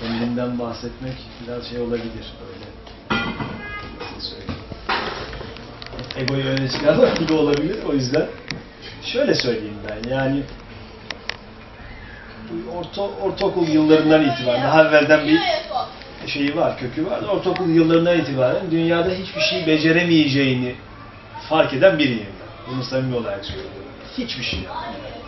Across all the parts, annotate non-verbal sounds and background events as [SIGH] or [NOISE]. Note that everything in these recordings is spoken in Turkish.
kendimden bahsetmek biraz şey olabilir öyle. Nasıl söyleyeyim? Egoyu öne çıkarmak [LAUGHS] gibi olabilir o yüzden. Şöyle söyleyeyim ben yani orta, ortaokul yıllarından itibaren daha evvelden bir şeyi var, kökü var. Ortaokul yıllarından itibaren dünyada hiçbir şey beceremeyeceğini fark eden biriyim. Bunu samimi olarak söylüyorum. Hiçbir şey yapmıyorum.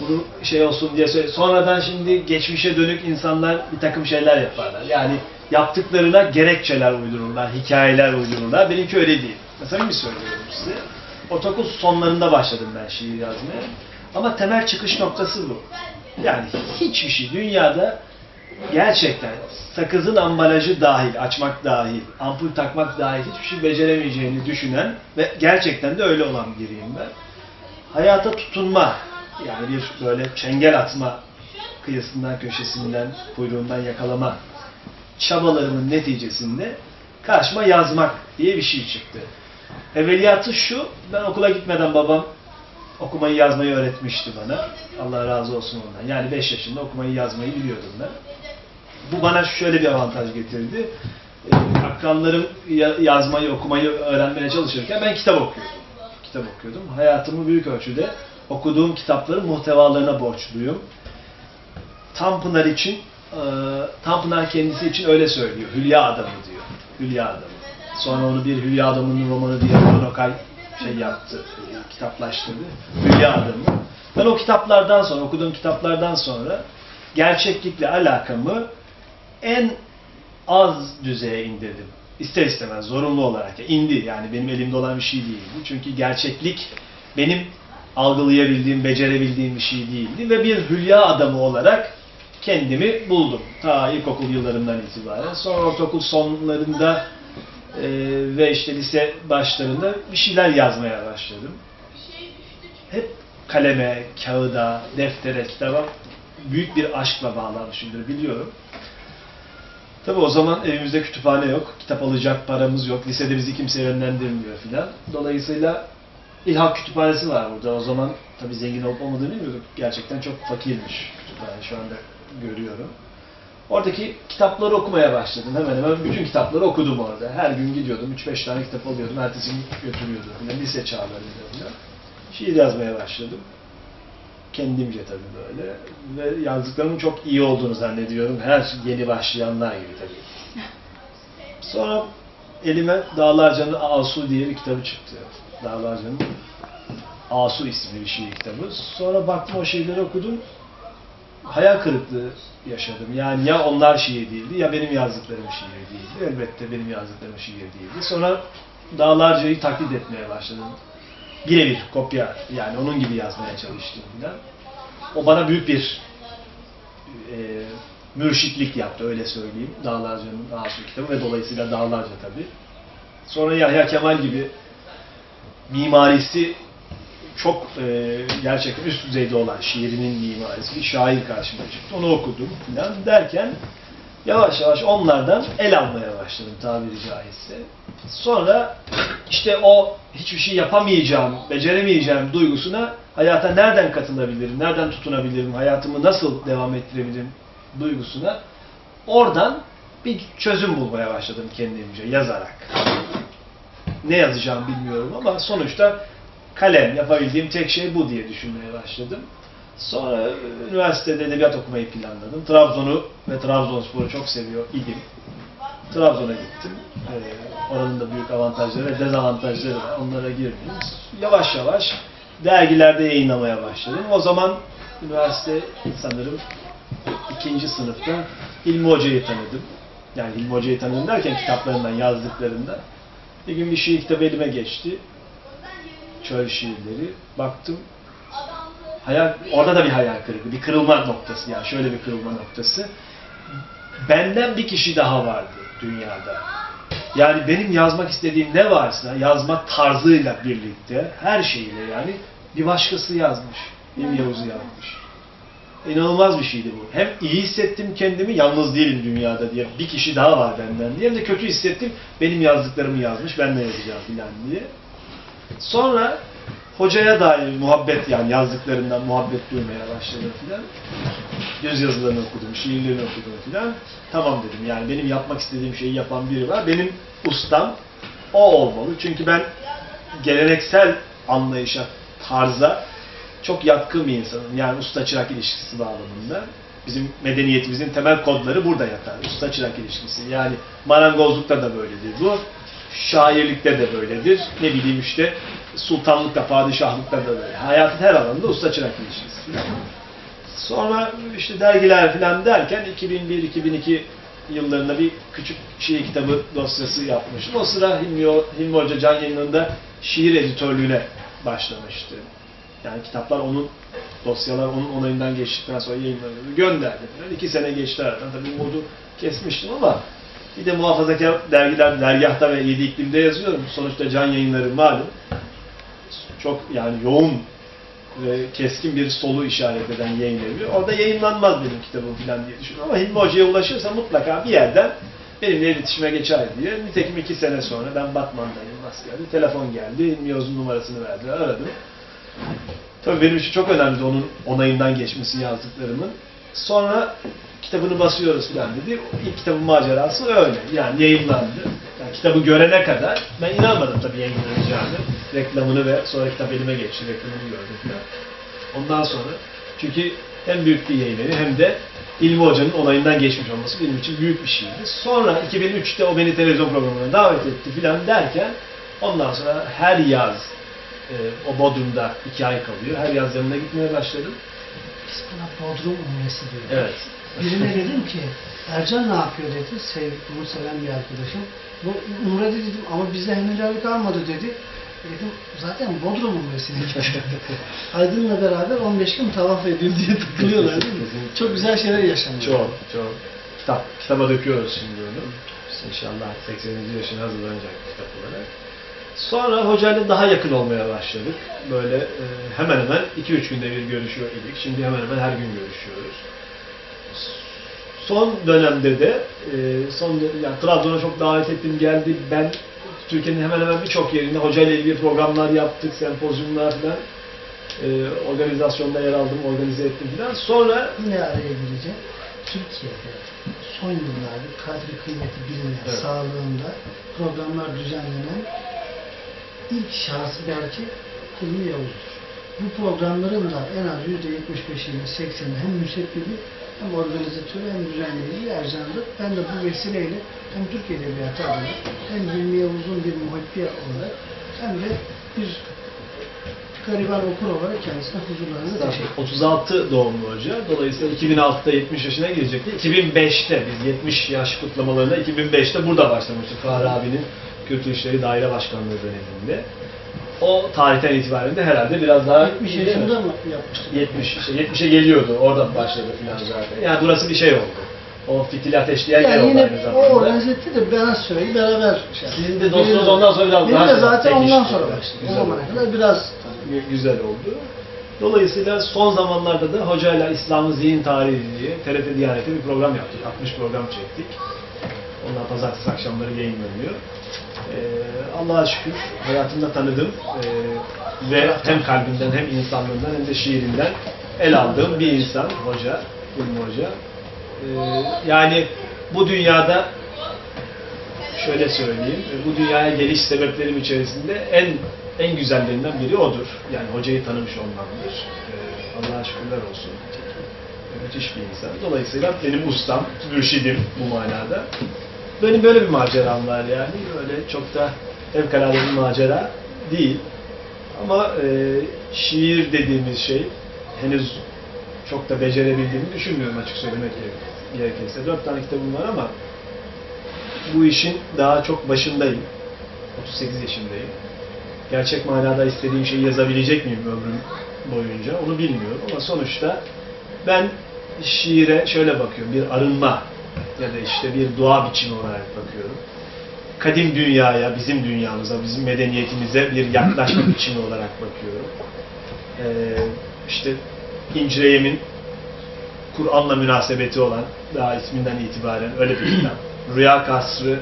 Bunu şey olsun diye söyle. Sonradan şimdi geçmişe dönük insanlar bir takım şeyler yaparlar. Yani yaptıklarına gerekçeler uydururlar, hikayeler uydururlar. Benimki öyle değil. Mesela mi söylüyorum size? Ortaokul sonlarında başladım ben şiir yazmaya. Ama temel çıkış noktası bu. Yani hiçbir şey dünyada gerçekten sakızın ambalajı dahil, açmak dahil, ampul takmak dahil hiçbir şey beceremeyeceğini düşünen ve gerçekten de öyle olan biriyim ben. Hayata tutunma, yani bir böyle çengel atma kıyısından, köşesinden, kuyruğundan yakalama çabalarımın neticesinde karşıma yazmak diye bir şey çıktı. Evveliyatı şu, ben okula gitmeden babam okumayı yazmayı öğretmişti bana. Allah razı olsun ondan. Yani 5 yaşında okumayı yazmayı biliyordum ben. Bu bana şöyle bir avantaj getirdi. Ee, Akranlarım ya- yazmayı, okumayı öğrenmeye çalışırken ben kitap okuyordum. Kitap okuyordum. Hayatımı büyük ölçüde okuduğum kitapların muhtevalarına borçluyum. Tanpınar için, e, Tanpınar kendisi için öyle söylüyor. Hülya adamı diyor. Hülya adamı. Sonra onu bir Hülya adamının romanı diye Orhan Okay şey yaptı, kitaplaştırdı. Hülya adamı. Ben o kitaplardan sonra, okuduğum kitaplardan sonra gerçeklikle alakamı en az düzeye indirdim. İster istemez, zorunlu olarak. İndi yani benim elimde olan bir şey değildi. Çünkü gerçeklik benim algılayabildiğim, becerebildiğim bir şey değildi. Ve bir hülya adamı olarak kendimi buldum. Ta ilkokul yıllarından itibaren. Sonra ortaokul sonlarında e, ve işte lise başlarında bir şeyler yazmaya başladım. Hep kaleme, kağıda, deftere, kitaba büyük bir aşkla bağlanmışımdır biliyorum. Tabi o zaman evimizde kütüphane yok, kitap alacak paramız yok, lisede bizi kimse yönlendirmiyor filan. Dolayısıyla İlhak Kütüphanesi var burada. O zaman tabi zengin olup olmadığını bilmiyorduk. Gerçekten çok fakirmiş kütüphane şu anda görüyorum. Oradaki kitapları okumaya başladım. Hemen hemen bütün kitapları okudum orada. Her gün gidiyordum. 3-5 tane kitap alıyordum. Ertesi gün götürüyordum. Yani lise çağlarında. Şiir yazmaya başladım. Kendimce tabii böyle. Ve yazdıklarımın çok iyi olduğunu zannediyorum. Her yeni başlayanlar gibi tabii. [LAUGHS] Sonra elime Dağlarca'nın Asu diye bir kitabı çıktı. Dağlarca'nın Asu isimli bir şiir kitabı. Sonra baktım o şeyleri okudum. Hayal kırıklığı yaşadım. Yani ya onlar şiir değildi ya benim yazdıklarım şiir değildi. Elbette benim yazdıklarım şiir değildi. Sonra Dağlarca'yı taklit etmeye başladım. Birebir kopya yani onun gibi yazmaya çalıştım. O bana büyük bir e, mürşitlik yaptı öyle söyleyeyim. Dağlarca'nın Asu kitabı ve dolayısıyla Dağlarca tabii. Sonra Yahya Kemal gibi mimarisi çok e, gerçekten üst düzeyde olan şiirinin mimarisi bir şair karşıma çıktı. Onu okudum filan derken yavaş yavaş onlardan el almaya başladım tabiri caizse. Sonra işte o hiçbir şey yapamayacağım, beceremeyeceğim duygusuna hayata nereden katılabilirim, nereden tutunabilirim, hayatımı nasıl devam ettirebilirim duygusuna oradan bir çözüm bulmaya başladım kendimce yazarak. Ne yazacağım bilmiyorum ama sonuçta kalem yapabildiğim tek şey bu diye düşünmeye başladım. Sonra e, üniversitede edebiyat okumayı planladım. Trabzon'u ve Trabzonspor'u çok seviyor idim. Trabzon'a gittim. Ee, oranın da büyük avantajları ve dezavantajları var. Onlara girdim. Yavaş yavaş dergilerde yayınlamaya başladım. O zaman üniversite sanırım ikinci sınıfta İlmi Hoca'yı tanıdım. Yani İlmi Hoca'yı tanıdım derken kitaplarından, yazdıklarından. Bir gün bir şiir kitabı elime geçti. Çöl şiirleri. Baktım. Hayal, orada da bir hayal kırıklığı, bir kırılma noktası yani şöyle bir kırılma noktası. Benden bir kişi daha vardı dünyada. Yani benim yazmak istediğim ne varsa yazma tarzıyla birlikte her şeyle yani bir başkası yazmış. Benim Yavuz'u yazmış. İnanılmaz bir şeydi bu. Hem iyi hissettim kendimi, yalnız değilim dünyada diye. Bir kişi daha var benden diye. Hem de kötü hissettim, benim yazdıklarımı yazmış, ben ne yazacağım filan diye. Sonra hocaya dair muhabbet yani yazdıklarından muhabbet duymaya başladım filan. göz yazılarını okudum, şiirlerini okudum filan. Tamam dedim yani benim yapmak istediğim şeyi yapan biri var. Benim ustam o olmalı. Çünkü ben geleneksel anlayışa, tarza çok yatkın bir insanım. Yani usta-çırak ilişkisi bağlamında. Bizim medeniyetimizin temel kodları burada yatar. Usta-çırak ilişkisi. Yani marangozlukta da böyledir bu. Şairlikte de böyledir. Ne bileyim işte sultanlıkta, padişahlıkta da böyle. Hayatın her alanında usta-çırak ilişkisi. Sonra işte dergiler falan derken 2001-2002 yıllarında bir küçük şiir kitabı dosyası yapmıştım. O sıra Hilmi, Hilmi Hoca Can Yayınları'nda şiir editörlüğüne başlamıştı. Yani kitaplar onun, dosyalar onun onayından geçtikten sonra yayınlanıyordu. Gönderdi. Yani iki sene geçti aradan. Tabii umudu kesmiştim ama bir de muhafazakar dergiler, dergahta ve yedi iklimde yazıyorum. Sonuçta can yayınları malum. Çok yani yoğun ve keskin bir solu işaret eden yayın evi. Orada yayınlanmaz benim kitabım falan diye düşünüyorum. Ama Hilmi Hoca'ya ulaşırsa mutlaka bir yerden benimle iletişime geçer diye. Nitekim iki sene sonra ben Batman'dayım askerde. Telefon geldi. Hilmi Yoz'un numarasını verdi. Aradım. Tabii benim için çok önemli onun onayından geçmesi yazdıklarımın. Sonra kitabını basıyoruz falan dedi. İlk kitabın macerası öyle. Yani yayınlandı. Yani kitabı görene kadar ben inanmadım tabii yayınlanacağını. Reklamını ve sonra kitap elime geçti. Reklamını gördüm falan. Ondan sonra çünkü hem büyük bir yayın evi hem de İlmi Hoca'nın onayından geçmiş olması benim için büyük bir şeydi. Sonra 2003'te o beni televizyon programına davet etti filan derken ondan sonra her yaz e, o Bodrum'da iki ay kalıyor. Her yaz yanına gitmeye başladım. Biz buna Bodrum umresi diyoruz. Evet. Birine dedim ki Ercan ne yapıyor dedi. Sev, bunu seven bir arkadaşım. Bu umre dedim ama bizde henüz kalmadı dedi. Dedim zaten Bodrum umresi dedi. [LAUGHS] Aydın'la beraber 15 gün tavaf edildi diye takılıyorlar değil mi? Çok güzel şeyler yaşanıyor. Çok çok. Kitap, kitaba döküyoruz şimdi onu. İnşallah 80. yaşına hazırlanacak kitap olarak. Sonra hocayla daha yakın olmaya başladık. Böyle e, hemen hemen 2-3 günde bir görüşüyor idik. Şimdi hemen hemen her gün görüşüyoruz. Son dönemde de e, son yani Trabzon'a çok davet ettim geldi. Ben Türkiye'nin hemen hemen birçok yerinde hocayla ilgili programlar yaptık, sempozyumlar falan. E, organizasyonda yer aldım, organize ettim falan. Sonra Yine araya gireceğim. Türkiye'de son yıllarda kadri kıymeti bilinen Evet. sağlığında programlar düzenlenen ilk şahıs belki Hilmi Yavuz'dur. Bu programların da en az %75'ini, 80'i hem müsebbibi hem organizatörü hem düzenleyici Ercan'dır. Ben de bu vesileyle hem Türkiye Edebiyatı adına hem Hilmi Yavuz'un bir muhibbi olarak hem de bir gariban okur olarak kendisine huzurlarına teşekkür ederim. 36 doğumlu hoca. Dolayısıyla 2006'da 70 yaşına girecekti. 2005'te biz 70 yaş kutlamalarına 2005'te burada başlamıştık. Fahri abinin Kültür İşleri Daire Başkanlığı döneminde. O tarihten itibaren de herhalde biraz daha 70 yaşında mı yapmıştık? 70 işte 70'e geliyordu. Orada başladı falan zaten. Yani burası bir şey oldu. O fitil ateşleyen yer Yani oldu yine aynı o zamanda. organize etti de ben az söyleyeyim beraber şey. Sizin de dostluğunuz ondan sonra biraz Benim daha de zaten ondan sonra başladı. O zamana oldu. kadar biraz güzel oldu. Dolayısıyla son zamanlarda da hocayla İslam'ın zihin tarihi diye TRT Diyanet'te bir program yaptık. 60 program çektik. Onlar pazartesi akşamları yayınlanıyor. Ee, Allah'a şükür hayatımda tanıdığım ee, ve hem kalbinden hem insanlığından hem de şiirinden el aldığım bir insan, hoca, Hilmi Hoca. Ee, yani bu dünyada şöyle söyleyeyim, bu dünyaya geliş sebeplerim içerisinde en en güzellerinden biri odur. Yani hocayı tanımış olmamdır. Ee, Allah'a şükürler olsun. Ee, Müthiş bir insan. Dolayısıyla benim ustam, mürşidim bu manada. Benim böyle bir maceram var yani. Öyle çok da fevkalade bir macera değil. Ama e, şiir dediğimiz şey henüz çok da becerebildiğimi düşünmüyorum açık söylemek gerek- gerekirse. Dört tane kitabım var ama bu işin daha çok başındayım. 38 yaşındayım. Gerçek manada istediğim şeyi yazabilecek miyim ömrüm boyunca onu bilmiyorum ama sonuçta ben şiire şöyle bakıyorum. Bir arınma ya da işte bir dua biçimi olarak bakıyorum. Kadim dünyaya, bizim dünyamıza, bizim medeniyetimize bir yaklaşma [CLEARS THROAT] biçimi olarak bakıyorum. Ee, işte İncireyem'in Kur'an'la münasebeti olan daha isminden itibaren öyle bir kitap. [CLEARS THROAT] Rüya Kasrı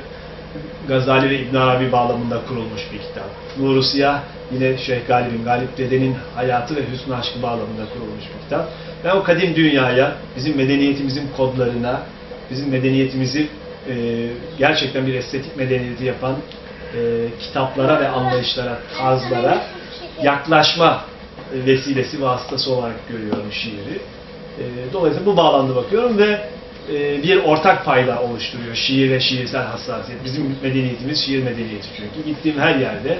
Gazali ve İbn Arabi bağlamında kurulmuş bir kitap. Nuru Siyah Yine Şeyh Galip'in, Galip Dede'nin hayatı ve hüsnü aşkı bağlamında kurulmuş bir kitap. Ben o kadim dünyaya, bizim medeniyetimizin kodlarına, bizim medeniyetimizi e, gerçekten bir estetik medeniyeti yapan e, kitaplara ve anlayışlara, tarzlara yaklaşma vesilesi vasıtası olarak görüyorum şiiri. E, dolayısıyla bu bağlamda bakıyorum ve e, bir ortak payda oluşturuyor şiir ve şiirsel hassasiyet. Bizim medeniyetimiz şiir medeniyeti çünkü. Gittiğim her yerde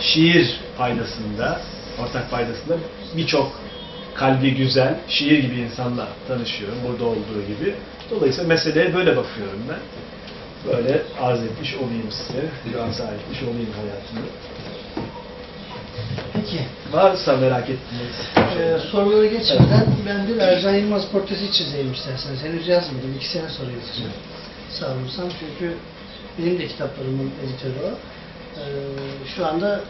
şiir paydasında, ortak paydasında birçok kalbi güzel, şiir gibi insanla tanışıyorum burada olduğu gibi. Dolayısıyla meseleye böyle bakıyorum ben. Böyle arz etmiş olayım size, biraz etmiş olayım hayatımı. Peki. Varsa merak ettiğiniz Ee, sorulara geçmeden ben bir Ercan Yılmaz portresi çizeyim isterseniz. Henüz yazmadım. İki sene sonra yazacağım. Sağ olursan çünkü benim de kitaplarımın editörü o. Ee, şu anda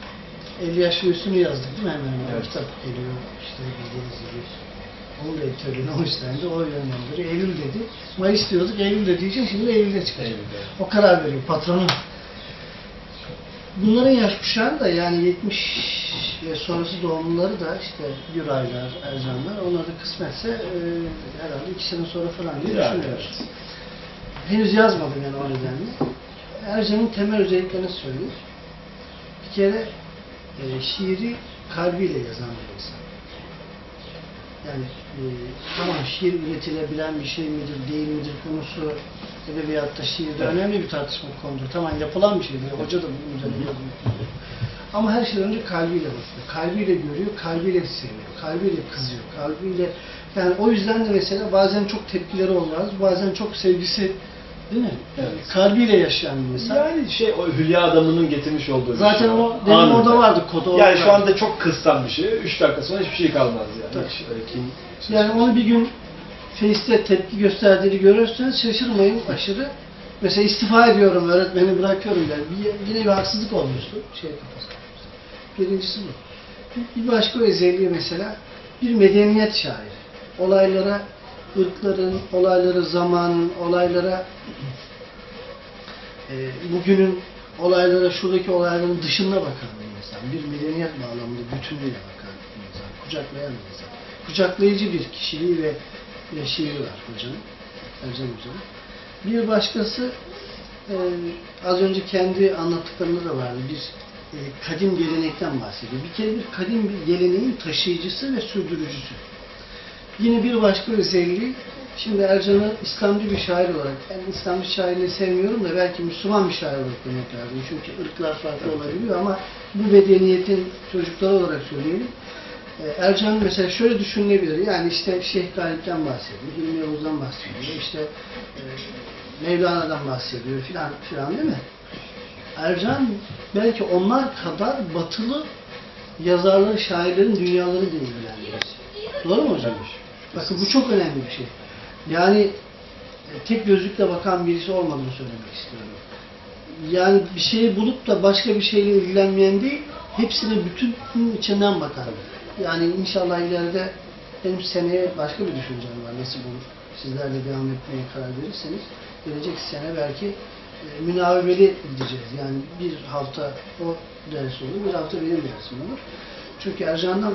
50 yaş ve üstünü yazdık değil mi hemen hemen? Evet. Kitap geliyor işte bildiğiniz gibi. Onun da editörlüğünü o üstlendi. O yönlendiriyor. Eylül dedi. Mayıs diyorduk. Eylül dediği için şimdi Eylül'de çıkacak. Eylül'de. O karar veriyor patronu. Bunların yaş kuşağı da yani 70 ve sonrası doğumluları da işte Güraylar, Ercanlar onları da kısmetse e, herhalde iki sene sonra falan diye düşünüyoruz. Henüz yazmadım yani o nedenle. Ercan'ın temel özelliklerini söyleyeyim. Bir kere e, şiiri kalbiyle yazan bir insan. Yani e, tamam şiir üretilebilen bir şey midir, değil midir konusu edebiyatta, şiirde önemli bir tartışma konudur. Tamam yapılan bir şeydir. Hoca da bunun üzerine yazıyor. Ama her şeyden önce kalbiyle bakıyor. Kalbiyle görüyor, kalbiyle seviyor, kalbiyle kızıyor, kalbiyle... Yani o yüzden de mesela bazen çok tepkileri olmaz, bazen çok sevgisi değil mi? Evet. Kalbiyle yaşayan bir insan. Yani şey o Hülya adamının getirmiş olduğu Zaten şey. o demin Anında. orada vardı kodu. Yani şu anda çok kıstan bir şey. Üç dakika sonra hiçbir şey kalmaz yani. Hiç kim... Yani onu bir gün Face'te tepki gösterdiğini görürseniz şaşırmayın aşırı. Mesela istifa ediyorum, öğretmeni bırakıyorum der. Bir, yine bir haksızlık olmuştu. Şey. Birincisi bu. Bir başka özelliği mesela bir medeniyet şairi. Olaylara, ırkların, olaylara, zamanın, olaylara e, bugünün olaylara, şuradaki olayların dışında bakan bir insan. Bir medeniyet bağlamında bütünlüğüyle bakan bir insan. Kucaklayan bir insan. Kucaklayıcı bir kişiliği ve, var hocanın. Ercan Hoca'nın. Bir başkası e, az önce kendi anlattıklarında da vardı. Bir e, kadim gelenekten bahsediyor. Bir kere bir kadim bir geleneğin taşıyıcısı ve sürdürücüsü. Yine bir başka özelliği, şimdi Ercan'ı İslamcı bir şair olarak, ben İslamcı şairini sevmiyorum da belki Müslüman bir şair olarak demek lazım. Çünkü ırklar farklı olabiliyor ama bu medeniyetin çocukları olarak söyleyelim. Ee, Ercan mesela şöyle düşünülebilir, yani işte Şeyh Galip'ten bahsediyor, Hilmi Yavuz'dan bahsediyor, işte e, Mevlana'dan bahsediyor filan filan değil mi? Ercan belki onlar kadar batılı yazarları, şairlerin dünyalarını da ilgilendiriyor. Doğru mu hocam? Bakın bu çok önemli bir şey. Yani e, tek gözlükle bakan birisi olmadığını söylemek istiyorum. Yani bir şeyi bulup da başka bir şeyle ilgilenmeyen değil, hepsine bütün içinden bakan. Yani inşallah ileride benim seneye başka bir düşüncem var. Nasıl olur? Sizlerle devam etmeye karar verirseniz gelecek sene belki e, münavebeli gideceğiz. Yani bir hafta o ders olur, bir hafta benim dersim olur. Çünkü Ercan'dan